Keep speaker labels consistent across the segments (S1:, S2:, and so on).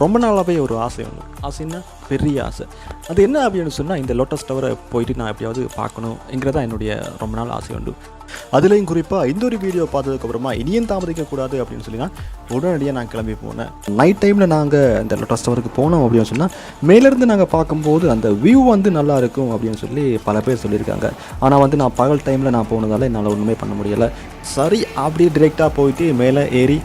S1: ரொம்ப நாளாகவே ஒரு ஆசை ஒன்று ஆசைன்னா பெரிய ஆசை. அது என்ன அப்படின்னு சொன்னால் இந்த லோட்டஸ் டவரை போயிட்டு நான் எப்படியாவது பார்க்கணுங்கிறதா என்னுடைய ரொம்ப நாள் ஆசை உண்டு அதுலேயும் குறிப்பாக இந்த ஒரு வீடியோ பார்த்ததுக்கப்புறமா இனியும் தாமதிக்கக்கூடாது அப்படின்னு சொல்லி நான் உடனடியாக நான் கிளம்பி போனேன். நைட் டைமில் நாங்கள் இந்த லோட்டஸ் டவருக்கு போனோம் அப்படின்னு சொன்னால் மேலேருந்து நாங்கள் பார்க்கும்போது அந்த வியூ வந்து நல்லா இருக்கும் அப்படின்னு சொல்லி பல பேர் சொல்லியிருக்காங்க. ஆனால் வந்து நான் பகல் டைமில் நான் போனதால என்னால் ஒன்றுமே பண்ண முடியலை. சரி அப்படியே டிரெக்டாக போயிட்டு மேலே ஏறி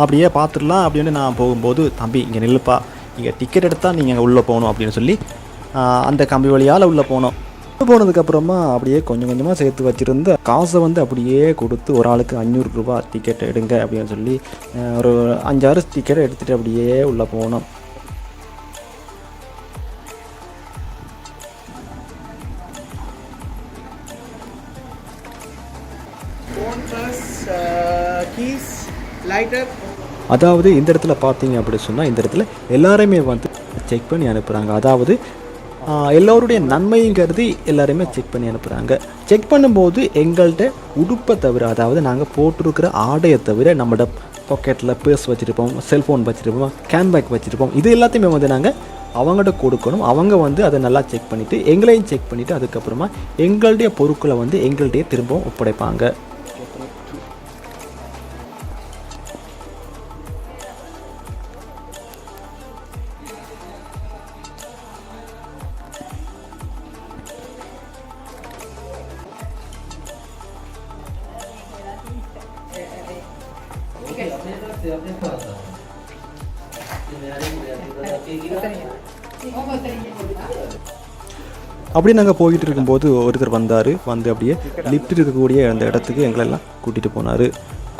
S1: அப்படியே பார்த்துடலாம். அப்படின்னு நான் போகும்போது தம்பி இங்கே நில்லுப்பா. இங்கே டிக்கெட் எடுத்தால் நீங்கள் உள்ளே போகணும் அப்படின்னு சொல்லி அந்த கம்பி வழியால் உள்ளே போனோம். உள்ளே போனதுக்கப்புறமா அப்படியே கொஞ்சம் கொஞ்சமாக சேர்த்து வச்சுருந்து காசை வந்து அப்படியே கொடுத்து ஒரு ஆளுக்கு அஞ்சூறு ரூபா டிக்கெட் எடுங்க அப்படின்னு சொல்லி ஒரு அஞ்சாறு டிக்கெட் எடுத்துகிட்டு அப்படியே உள்ளே போனோம்.
S2: Keys.
S1: அதாவது இந்த இடத்துல பார்த்தீங்க அப்படி சொன்னால் இந்த இடத்துல எல்லாருமே வந்து செக் பண்ணி அனுப்புகிறாங்க அதாவது எல்லோருடைய நன்மையும் கருதி எல்லாருமே செக் பண்ணி அனுப்புகிறாங்க செக் பண்ணும்போது எங்கள்கிட்ட உடுப்பை தவிர அதாவது நாங்கள் போட்டிருக்கிற ஆடையை தவிர நம்மளோட பாக்கெட்டில் பேர்ஸ் வச்சுருப்போம் செல்ஃபோன் வச்சுருப்போம் கேன்பேக் வச்சுருப்போம். இது எல்லாத்தையுமே வந்து நாங்கள் அவங்கள்ட்ட கொடுக்கணும். அவங்க வந்து அதை நல்லா செக் பண்ணிவிட்டு எங்களையும் செக் பண்ணிவிட்டு அதுக்கப்புறமா எங்களுடைய பொருட்களை வந்து எங்கள்கிட்டயே திரும்பவும் ஒப்படைப்பாங்க. அப்படியே நாங்கள் போயிட்டு இருக்கும்போது ஒருத்தர் வந்தார். வந்து அப்படியே லிஃப்ட் இருக்கக்கூடிய அந்த இடத்துக்கு எங்களெல்லாம் கூட்டிகிட்டு போனார்.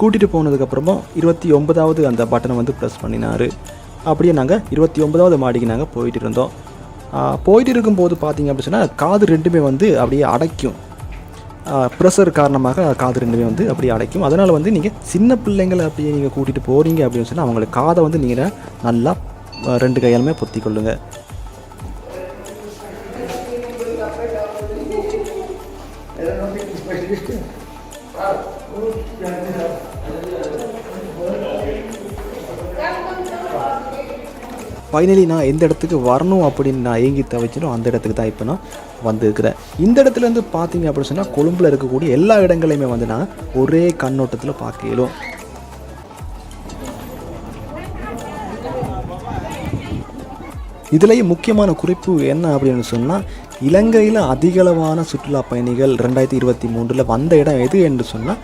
S1: கூட்டிகிட்டு போனதுக்கப்புறமா இருபத்தி ஒன்பதாவது அந்த பட்டனை வந்து ப்ரெஸ் பண்ணினார். அப்படியே நாங்கள் இருபத்தி ஒன்பதாவது மாடிக்கு நாங்கள் போயிட்டு இருந்தோம். போயிட்டு இருக்கும்போது பார்த்தீங்க அப்படின்னு சொன்னால் காது ரெண்டுமே வந்து அப்படியே அடைக்கும். ப்ரெஷர் காரணமாக காது ரெண்டுமே வந்து அப்படி அடைக்கும். அதனால் வந்து நீங்கள் சின்ன பிள்ளைங்களை அப்படியே நீங்கள் கூட்டிகிட்டு போகிறீங்க அப்படின்னு சொன்னால் அவங்களுக்கு காதை வந்து நீங்கள் நல்லா ரெண்டு கையாலுமே பொத்தி கொள்ளுங்கள் ஃபைனலி நான் எந்த இடத்துக்கு வரணும் அப்படின்னு நான் ஏங்கி தவிச்சிடும் அந்த இடத்துக்கு தான் இப்போ நான் வந்திருக்கிறேன். இந்த இடத்துலேருந்து பார்த்தீங்க அப்படின்னு சொன்னால் கொழும்பில் இருக்கக்கூடிய எல்லா இடங்களையுமே வந்து நான் ஒரே கண்ணோட்டத்தில் பார்க்க இயலும் இதுலேயும் முக்கியமான குறிப்பு என்ன அப்படின்னு சொன்னால் இலங்கையில் அதிகளவான சுற்றுலா பயணிகள் ரெண்டாயிரத்தி இருபத்தி மூன்றில் வந்த இடம் எது என்று சொன்னால்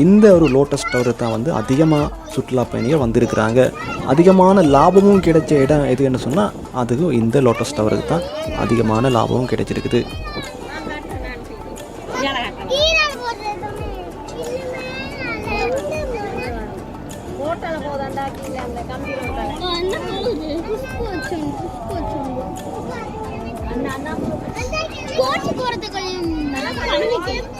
S1: இந்த ஒரு லோட்டஸ் டவர் தான் வந்து அதிகமாக சுற்றுலா பயணிகள் வந்திருக்கிறாங்க அதிகமான லாபமும் கிடைச்ச இடம் எது என்ன சொன்னால் அதுவும் இந்த லோட்டஸ் டவருக்கு தான் அதிகமான லாபமும் கிடைச்சிருக்குது
S3: போட்டு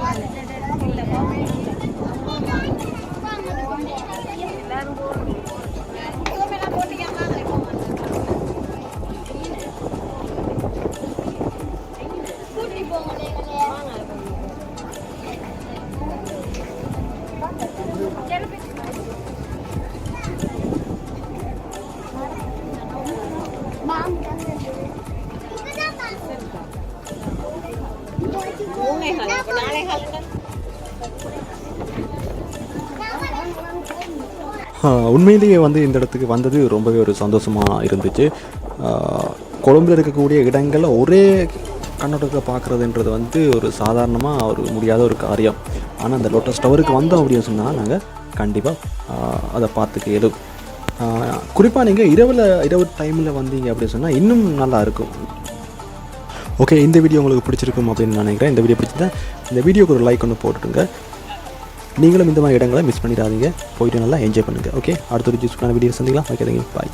S1: உண்மையிலேயே வந்து இந்த இடத்துக்கு வந்தது ரொம்பவே ஒரு சந்தோஷமாக இருந்துச்சு. கொழும்பில் இருக்கக்கூடிய இடங்களை ஒரே கண்ணோட்டத்தில் பார்க்குறதுன்றது வந்து ஒரு சாதாரணமாக ஒரு முடியாத ஒரு காரியம். ஆனால் அந்த லோட்டஸ் டவருக்கு வந்தோம் அப்படின்னு சொன்னால் நாங்கள் கண்டிப்பாக அதை பார்த்துக்க எதுவும் குறிப்பாக நீங்கள் இரவில் இரவு டைமில் வந்தீங்க அப்படின்னு சொன்னால் இன்னும் நல்லா இருக்கும். ஓகே இந்த வீடியோ உங்களுக்கு பிடிச்சிருக்கும் அப்படின்னு நான் நினைக்கிறேன். இந்த வீடியோ பிடிச்சிருந்தா இந்த வீடியோக்கு ஒரு லைக் ஒன்று போட்டுருங்க நீங்களும் இந்த மாதிரி இடங்களை மிஸ் பண்ணிடாதீங்க. போயிட்டு நல்லா என்ஜாய் பண்ணுங்கள் ஓகே அடுத்த ஒரு ஜூஸ்க்கான வீடியோ சந்திக்கலாம். Okay bye